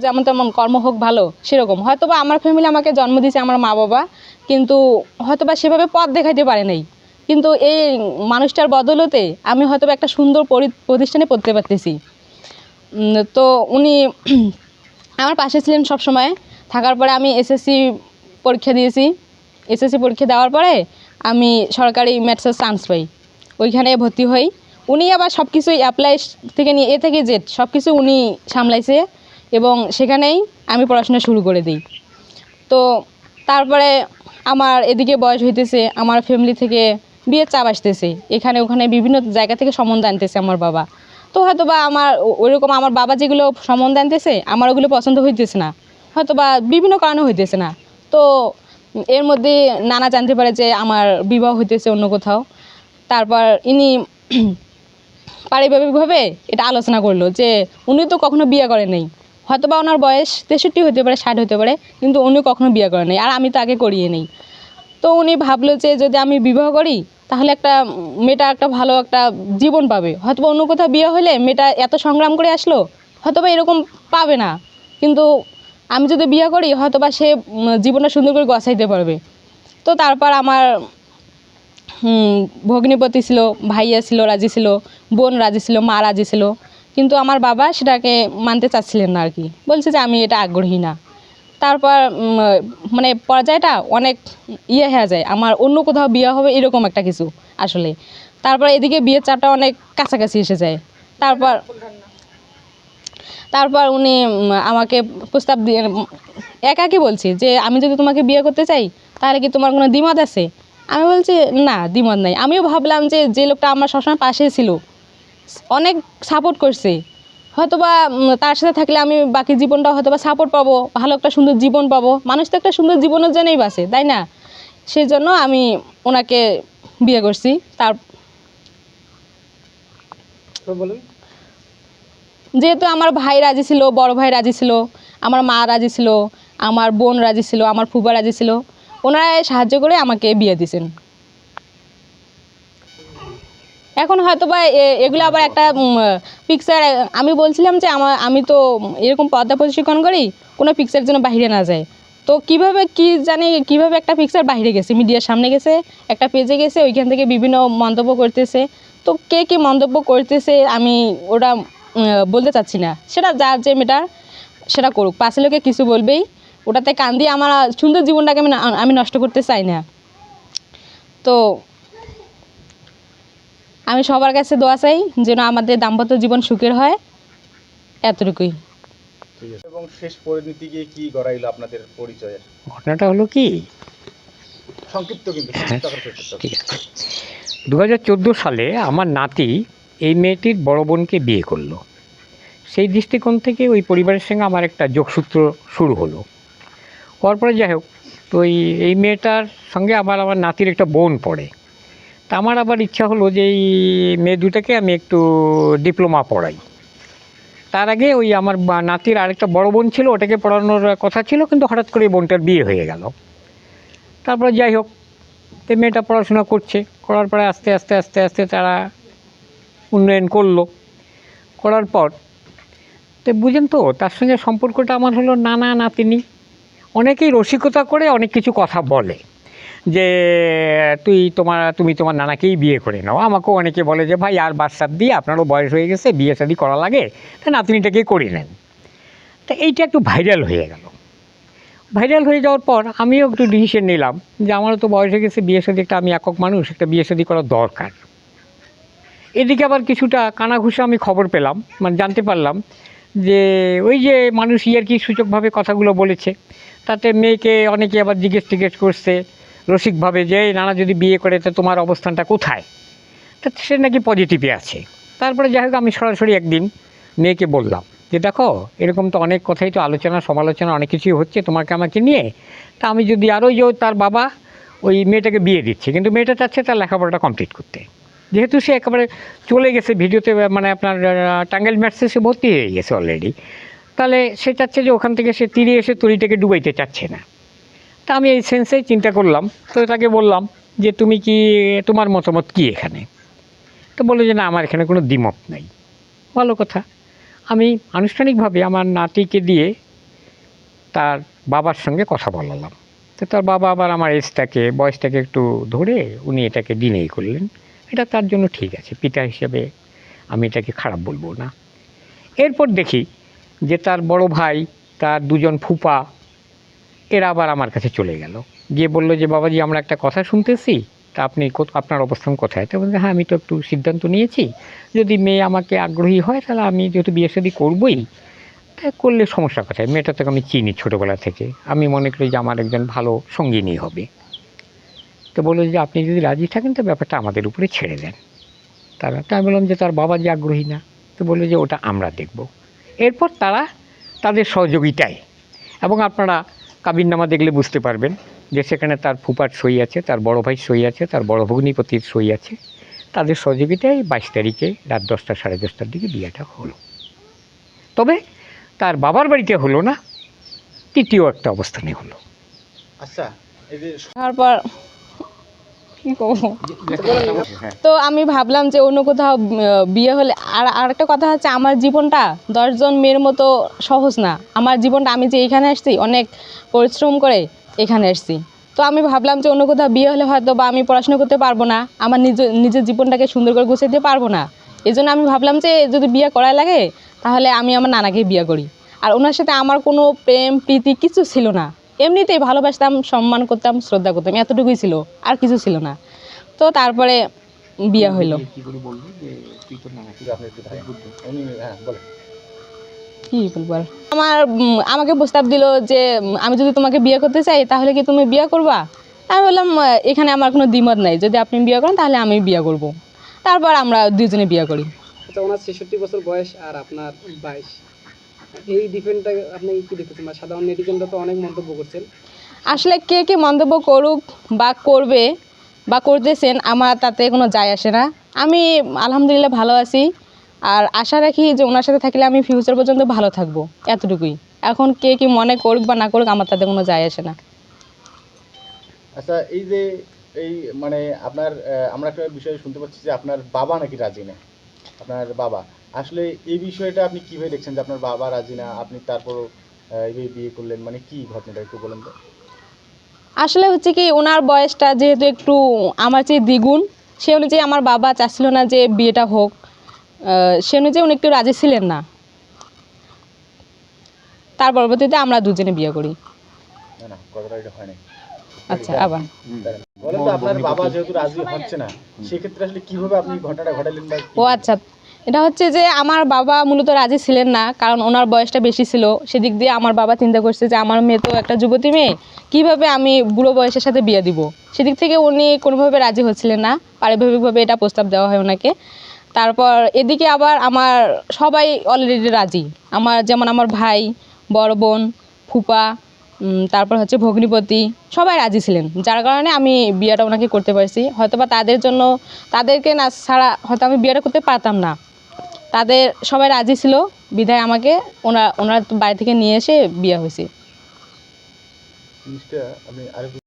যেমন তেমন কর্ম হোক ভালো, সেরকম। হয়তো বা আমার ফ্যামিলি আমাকে জন্ম দিয়েছে আমার মা বাবা, কিন্তু হয়তো বা সেভাবে পথ দেখাইতে পারে নাই। কিন্তু এই মানুষটার বদলতে আমি হয়তো একটা সুন্দর পরি- প্রতিষ্ঠানে পড়তে পারতেছি। তো উনি আমার পাশে ছিলেন সব সময় থাকার পরে আমি এসএসসি পরীক্ষা দিয়েছি। এসএসসি পরীক্ষা দেওয়ার পরে আমি সরকারি ম্যাথসের চান্স পাই। ওইখানে ভর্তি হই। উনি আবার সব কিছুই অ্যাপ্লাই থেকে নিয়ে, এ থেকে জেড সব কিছু উনি সামলাইছে। এবং সেখানেই আমি পড়াশোনা শুরু করে দিই। তো তারপরে আমার এদিকে বয়স হইতেছে, আমার ফ্যামিলি থেকে বিয়ের চাপ আসতেছে। এখানে ওখানে বিভিন্ন জায়গা থেকে সম্বন্ধ আনতেছে আমার বাবা। তো হয়তো বা আমার ওইরকম আমার বাবা যেগুলো সম্বন্ধ আনতেছে, আমার ওগুলো পছন্দ হইতেছে না। হয়তো বা বিভিন্ন কারণে হইতেছে না। তো এর মধ্যে নানা জানতে পারে যে আমার বিবাহ হইতেছে অন্য কোথাও। তারপর ইনি পারিবারিকভাবে এটা আলোচনা করল যে উনি তো কখনো বিয়ে করেন নাই। হয়তো বা ওনার বয়স তেষট্টি হতে পারে, ষাট হতে পারে, কিন্তু উনি কখনো বিয়ে করে নাই আর আমি তো আগে করিয়ে নেই। তো উনি ভাবলো যে যদি আমি বিবাহ করি, তাহলে একটা মেয়েটা একটা ভালো একটা জীবন পাবে। হয়তো অন্য কোথাও বিয়ে হলে মেয়েটা এত সংগ্রাম করে আসলো হয়তো বা এরকম পাবে না। কিন্তু আমি যদি বিয়ে করি হয়তো বা সে জীবনটা সুন্দর করে গছাইতে পারবে। তো তারপর আমার ভগ্নিপতি ছিল, ভাইয়া ছিল, রাজি ছিল, বোন রাজি ছিল, মা রাজি ছিল। কিন্তু আমার বাবা সেটাকে মানতে চাচ্ছিলেন না আর কি। বলছে যে আমি এটা আগ্রহী না। তারপর মানে পর্যায়টা অনেক ইয়ে হয়ে যায়। আমার অন্য কোথাও বিয়ে হবে এরকম একটা কিছু আসলে। তারপর এদিকে বিয়ের চাপটা অনেক কাছাকাছি এসে যায়। তারপর তারপর উনি আমাকে প্রস্তাব দিয়ে, একাকি বলছি যে, আমি যদি তোমাকে বিয়ে করতে চাই, তাহলে কি তোমার কোনো দ্বিমত আছে? আমি বলছি, না, দ্বিমত নাই। আমিও ভাবলাম যে যে লোকটা আমার সবসময় পাশে ছিল অনেক সাপোর্ট করছে। হয়তোবা তার সাথে থাকলে আমি বাকি জীবনটা হয়তোবা সাপোর্ট পাবো ভালো একটা সুন্দর জীবন পাবো। মানুষ তো একটা সুন্দর জীবনের জন্যই বাসে তাই না? সেই জন্য আমি ওনাকে বিয়ে করছি তার যেহেতু আমার ভাই রাজি ছিল বড় ভাই রাজি ছিল আমার মা রাজি ছিল আমার বোন রাজি ছিল আমার ফুবা রাজি ছিল ওনারা সাহায্য করে আমাকে বিয়ে দিয়েছেন। এখন হয়তো বা এগুলো আবার একটা পিকচার আমি বলছিলাম যে আমার আমি তো এরকম পর্দা প্রশিক্ষণ করি, কোনো পিকচার যেন বাইরে না যায়। তো কীভাবে, কি জানি কীভাবে একটা পিকচার বাইরে গেছে, মিডিয়ার সামনে গেছে, একটা পেজে গেছে, ওইখান থেকে বিভিন্ন মন্তব্য করতেছে। তো কে কে মন্তব্য করতেছে, আমি ওটা বলতে চাচ্ছি না। সেটা যার যে মেটার সেটা করুক। পাশে লোকে কিছু বলবেই। ওটাতে কান দিয়ে আমার সুন্দর জীবনটাকে আমি আমি নষ্ট করতে চাই না। তো আমি সবার কাছে দোয়া চাই যেন আমাদের দাম্পত্য জীবন সুখের হয়। এতটুকুই। এবং শেষ পরিণতি গিয়ে কি গড়াইলো আপনাদের পরিচয়ের ঘটনাটা হলো কি? সংক্ষিপ্ত কিন্তু হবে। ঠিক আছে। দু হাজার চোদ্দ সালে আমার নাতি এই মেয়েটির বড় বোনকে বিয়ে করল। সেই দৃষ্টিকোণ থেকে ওই পরিবারের সঙ্গে আমার একটা যোগসূত্র শুরু হলো। হওয়ার পরে যাই হোক তো এই এই মেয়েটার সঙ্গে আবার আমার নাতির একটা বোন পড়ে। তা আমার আবার ইচ্ছা হলো যে এই মেয়ে দুটাকে আমি একটু ডিপ্লোমা পড়াই। তার আগে ওই আমার নাতির আরেকটা বড় বোন ছিল, ওটাকে পড়ানোর কথা ছিল, কিন্তু হঠাৎ করে বোনটার বিয়ে হয়ে গেল। তারপরে যাই হোক তো মেয়েটা পড়াশোনা করছে। করার পরে আস্তে আস্তে আস্তে আস্তে তারা উন্নয়ন করল। করার পর, তো বুঝেন তো, তার সঙ্গে সম্পর্কটা আমার হলো নানা নাতিনি। অনেকেই রসিকতা করে অনেক কিছু কথা বলে। যে, তুই তোমার, তুমি তোমার নানাকেই বিয়ে করে নাও। আমাকেও অনেকে বলে যে, ভাই, আর বাচ্চার দিয়ে আপনারও বয়স হয়ে গেছে, বিয়ে শাদি করা লাগে, তা নাতনিটাকেই করে নেন। তা এইটা একটু ভাইরাল হয়ে গেল। ভাইরাল হয়ে যাওয়ার পর আমিও একটু ডিসিশন নিলাম যে, আমারও তো বয়স হয়ে গেছে, বিয়ে শাদি একটা আমি একক মানুষ, একটা বিয়ে শাদি করা দরকার। এদিকে আবার কিছুটা কানাঘুষা আমি খবর পেলাম মানে জানতে পারলাম যে, ওই যে মানুষ ইয়ার কি সূচকভাবে কথাগুলো বলেছে, তাতে মেয়েকে অনেকে আবার জিজ্ঞেস টিজ্ঞেস করছে রসিকভাবে যে "এই নানা যদি বিয়ে করে তো তোমার অবস্থানটা কোথায়? তা সে নাকি পজিটিভে আছে। তারপরে যাই হোক আমি সরাসরি একদিন মেয়েকে বললাম যে দেখো এরকম তো অনেক কথাই তো আলোচনা সমালোচনা অনেক কিছুই হচ্ছে তোমাকে আমাকে নিয়ে। তা আমি যদি আরও যে তার বাবা ওই মেয়েটাকে বিয়ে দিচ্ছে কিন্তু মেয়েটা চাচ্ছে তার লেখাপড়াটা কমপ্লিট করতে। যেহেতু সে একেবারে চলে গেছে ভিডিওতে মানে আপনার আহ, টাঙ্গাইল ম্যাটসে সে ভর্তি হয়ে গেছে অলরেডি তাহলে সে চাচ্ছে যে ওখান থেকে সে তীরে এসে তরিটাকে ডুবাইতে চাচ্ছে না। তা আমি এই সেন্সেই চিন্তা করলাম। তো তাকে বললাম যে, তুমি কি, তোমার মতামত কি এখানে? তো বলল যে, না, আমার এখানে কোনো দ্বিমত নাই। ভালো কথা। আমি আনুষ্ঠানিকভাবে আমার নাতিকে দিয়ে তার বাবার সঙ্গে কথা বলালাম। তো তার বাবা আবার আমার এজটাকে, বয়সটাকে একটু ধরে উনি এটাকে ডিনেই করলেন। এটা তার জন্য ঠিক আছে, পিতা হিসেবে আমি এটাকে খারাপ বলব না। এরপর দেখি যে, তার বড় ভাই, তার দুজন ফুপা এরা আবার আমার কাছে চলে গেল। গিয়ে বলল যে, বাবাজি, আমরা একটা কথা শুনতেছি। তা আপনি আপনার অবস্থান কোথায়? তো বলছে হ্যাঁ আমি তো একটু সিদ্ধান্ত নিয়েছি। যদি মেয়ে আমাকে আগ্রহী হয়, তাহলে আমি যেহেতু বিয়ে শাদী করবোই, তা করলে সমস্যা কোথায়? মেয়েটা থেকে আমি চিনি ছোটোবেলা থেকে। আমি মনে করি যে, আমার একজন ভালো সঙ্গিনী হবে। তো বলল যে, আপনি যদি রাজি থাকেন, তো ব্যাপারটা আমাদের উপরে ছেড়ে দেন। তারা, তো আমি বললাম যে, তার বাবা যে আগ্রহী না। তো বলল যে, ওটা আমরা দেখব। এরপর তারা তাদের সহযোগিতায় এবং আপনারা কাবিননামা দেখলে বুঝতে পারবেন যে সেখানে তার ফুপার সই আছে তার বড় ভাই সই আছে তার বড় ভগ্নিপতির সই আছে। তাদের সহযোগিতায় বাইশ তারিখে রাত দশটা সাড়ে দশটার দিকে বিয়েটা হলো। তবে তার বাবার বাড়িতে হলো না তৃতীয় একটা অবস্থানে হলো। আচ্ছা তারপর তো আমি ভাবলাম যে অন্য কোথাও বিয়ে হলে, আর আরেকটা কথা হচ্ছে আমার জীবনটা দশজন মেয়ের মতো সহজ না। আমার জীবনটা আমি যে এখানে আসছি, অনেক পরিশ্রম করে এখানে আসছি। তো আমি ভাবলাম যে অন্য কোথাও বিয়ে হলে হয়তো বা আমি পড়াশোনা করতে পারব না, আমার নিজ, নিজের জীবনটাকে সুন্দর করে গুছিয়ে দিতে পারব না। এই জন্য আমি ভাবলাম যে যদি বিয়ে করাই লাগে, তাহলে আমি আমার নানাকে বিয়ে করি। আর ওনার সাথে আমার কোনো প্রেম, প্রীতি কিছু ছিল না। এমনিতেই ভালোবাসতাম সম্মান করতাম শ্রদ্ধা করতাম এতটুকুই ছিল আর কিছু ছিল না। তো তারপরে বিয়ে হইল। কি বলব হ্যাঁ বলব আর? আমার আমাকে প্রস্তাব দিল যে আমি যদি তোমাকে বিয়ে করতে চাই তাহলে কি তুমি বিয়ে করবা? আমি বললাম এখানে আমার কোনো দ্বিমত নাই। যদি আপনি বিয়ে করেন তাহলে আমি বিয়ে করব। তারপর আমরা দুজনে বিয়ে করি। আচ্ছা ওনার ছেষট্টি বছর বয়স আর আপনার বাইশ। এই ডিফেন্ডটা আপনি কি দেখতেছেন? বা সাধারণ নেটিজনরা তো অনেক মন্তব্য করছেন। আসলে কে কে মন্তব্য করুক বা করবে বা করতেছেন আমার তাতে কোনো যায় আসে না। আমি আলহামদুলিল্লাহ ভালো আছি। আর আশা রাখি যে ওনার সাথে থাকলে আমি ফিউচার পর্যন্ত ভালো থাকব এতটুকুই। এখন কে কি মনে করুক বা না করুক আমার তাতে কোনো যায় আসে না। আচ্ছা এই যে এই মানে আপনার আমরা একটা বিষয় শুনতে পাচ্ছি যে আপনার বাবা নাকি রাজি না আপনার বাবা। আসলে এই বিষয়টা আপনি কীভাবে দেখছেন যে আপনার বাবা রাজি না? আপনি তারপর এইভাবে বিয়ে করলেন মানে কি ঘটনাটা একটু বলেন তো। আসলে হচ্ছে কি ওনার বয়সটা যেহেতু একটু আমার চেয়ে দ্বিগুণ সে অনুযায়ী আমার বাবা চাচ্ছিল না যে বিয়েটা হোক। সে অনুযায়ী উনি একটু রাজি ছিলেন না। তার পরবর্তীতে আমরা দুজনে বিয়ে করি। আচ্ছা আবার। আপনার বাবা যেহেতু রাজি হচ্ছে না সেক্ষেত্রে আসলে কীভাবে আপনি ঘটনাটা ঘটালেন ও আচ্ছা এটা হচ্ছে যে আমার বাবা মূলত রাজি ছিলেন না, কারণ ওনার বয়সটা বেশি ছিল। সেদিক দিয়ে আমার বাবা চিন্তা করছে যে আমার মেয়ে তো একটা যুবতী মেয়ে, কীভাবে আমি বুড়ো বয়সের সাথে বিয়ে দিব? সেদিক থেকে উনি কোনোভাবে রাজি হচ্ছিলেন না, পারিবারিকভাবে এটা প্রস্তাব দেওয়া হয় ওনাকে। তারপর এদিকে আবার আমার সবাই অলরেডি রাজি। আমার যেমন আমার ভাই, বড় বোন, ফুপা তারপর হচ্ছে ভগ্নিপতি, সবাই রাজি ছিলেন। যার কারণে আমি বিয়েটা ওনাকে করতে পারছি। হয়তোবা তাদের জন্য, তাদেরকে না ছাড়া হয়তো আমি বিয়েটা করতে পারতাম না। তাদের সবাই রাজি ছিল বিধায় আমাকে ওনা ওনার বাড়ি থেকে নিয়ে এসে বিয়ে হয়েছে।